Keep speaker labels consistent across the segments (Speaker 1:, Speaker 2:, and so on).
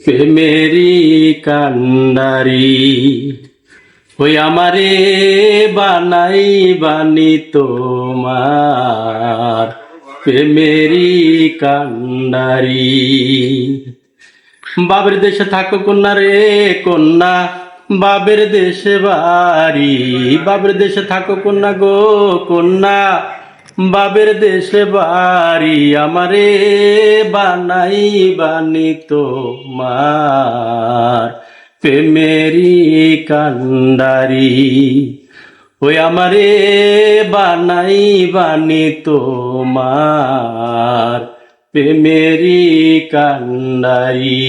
Speaker 1: প্রেমেরি কান্ডারি ওই আমারে বানাই বানি তোমার প্রেমেরি কান্ডারি বাবের দেশে থাকো কন্যা রে কন্যা বাবের দেশে বাড়ি বাবের দেশে থাকো কন্যা গো কন্যা বাবের দেশে বাড়ি আমারে বানাই বানি তোমার প্রেমেরি কান্ডারি। ওই আমারে বানাই বানি তোমার প্রেমেরি কান্ডারি।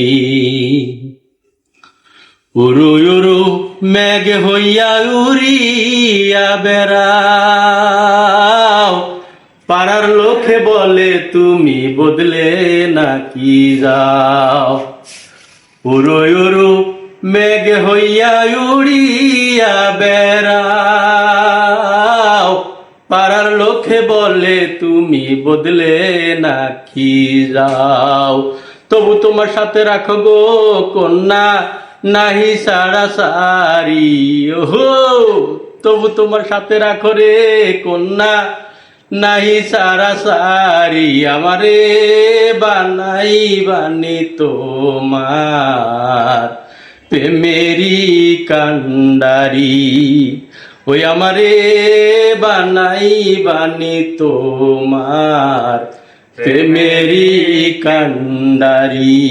Speaker 1: উরু উরু মেঘ হইয়া উড়িয়া বেড়াও পাড়ার লোকে বলে, তুমি বদলে নাকি যাও? উরু উরু মেঘ হইয়া উড়িয়া বেড়াও। পাড়ার লোকে বলে, তুমি বদলে নাকি যাও? তবু তোমার সাথে রাখো গো কন্যা, নাহি সারা সারি, ওহো। তবু তোমার সাথে রাখো রে কন্যা নাহি সারা সারি আমারে বানাই বানি তোমার। প্রেমেরি কান্ডারি, ওই আমারে বানাই বানি তোমার। প্রেমেরি কান্ডারি।